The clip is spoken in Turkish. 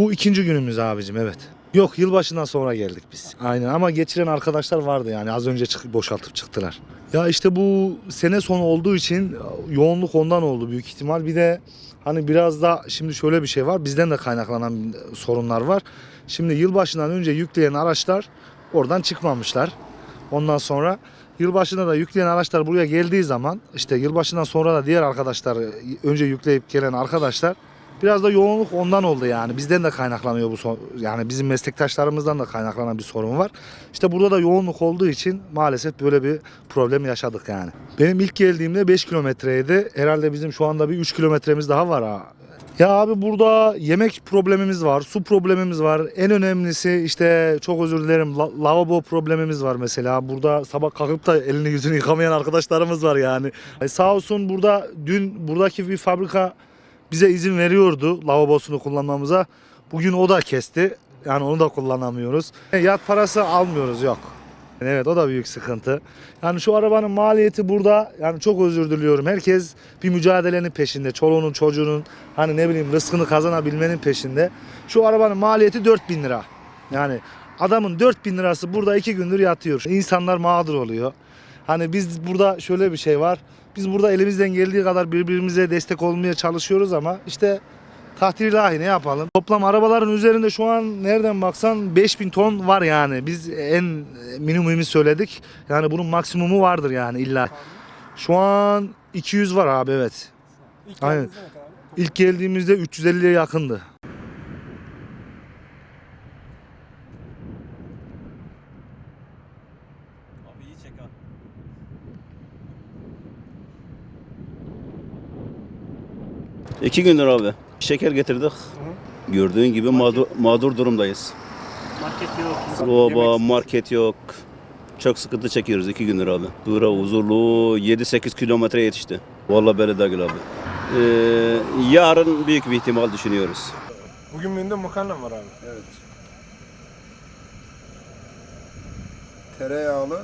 Bu ikinci günümüz abicim evet. Yok yılbaşından sonra geldik biz. Aynen ama geçiren arkadaşlar vardı yani az önce çık boşaltıp çıktılar. Ya işte bu sene sonu olduğu için yoğunluk ondan oldu büyük ihtimal. Bir de hani biraz da şimdi şöyle bir şey var. Bizden de kaynaklanan sorunlar var. Şimdi yılbaşından önce yükleyen araçlar oradan çıkmamışlar. Ondan sonra yılbaşında da yükleyen araçlar buraya geldiği zaman işte yılbaşından sonra da diğer arkadaşlar önce yükleyip gelen arkadaşlar biraz da yoğunluk ondan oldu yani. Bizden de kaynaklanıyor bu son, yani bizim meslektaşlarımızdan da kaynaklanan bir sorun var. İşte burada da yoğunluk olduğu için maalesef böyle bir problem yaşadık yani. Benim ilk geldiğimde 5 kilometreydi. Herhalde bizim şu anda bir 3 kilometremiz daha var ha. Ya abi burada yemek problemimiz var, su problemimiz var. En önemlisi işte çok özür dilerim la- lavabo problemimiz var mesela. Burada sabah kalkıp da elini yüzünü yıkamayan arkadaşlarımız var yani. E sağ olsun burada dün buradaki bir fabrika bize izin veriyordu lavabosunu kullanmamıza. Bugün o da kesti. Yani onu da kullanamıyoruz. Yat parası almıyoruz yok. Evet o da büyük sıkıntı. Yani şu arabanın maliyeti burada yani çok özür diliyorum. Herkes bir mücadelenin peşinde. Çoluğunun çocuğunun hani ne bileyim rızkını kazanabilmenin peşinde. Şu arabanın maliyeti 4000 lira. Yani adamın 4000 lirası burada iki gündür yatıyor. İnsanlar mağdur oluyor. Hani biz burada şöyle bir şey var. Biz burada elimizden geldiği kadar birbirimize destek olmaya çalışıyoruz ama işte takdir ilahi ne yapalım. Toplam arabaların üzerinde şu an nereden baksan 5000 ton var yani. Biz en minimumunu söyledik. Yani bunun maksimumu vardır yani illa. Şu an 200 var abi evet. İlk Aynen. İlk geldiğimizde 350'ye yakındı. Abi iyi çek ha. İki gündür abi. Şeker getirdik. Gördüğün gibi mağdur, mağdur durumdayız. Market yok. Baba Yemek- market yok. Çok sıkıntı çekiyoruz iki gündür abi. Dura huzurlu 7-8 kilometre yetişti. Vallahi böyle değil abi. Ee, yarın büyük bir ihtimal düşünüyoruz. Bugün menüde makarna var abi. Evet. Tereyağlı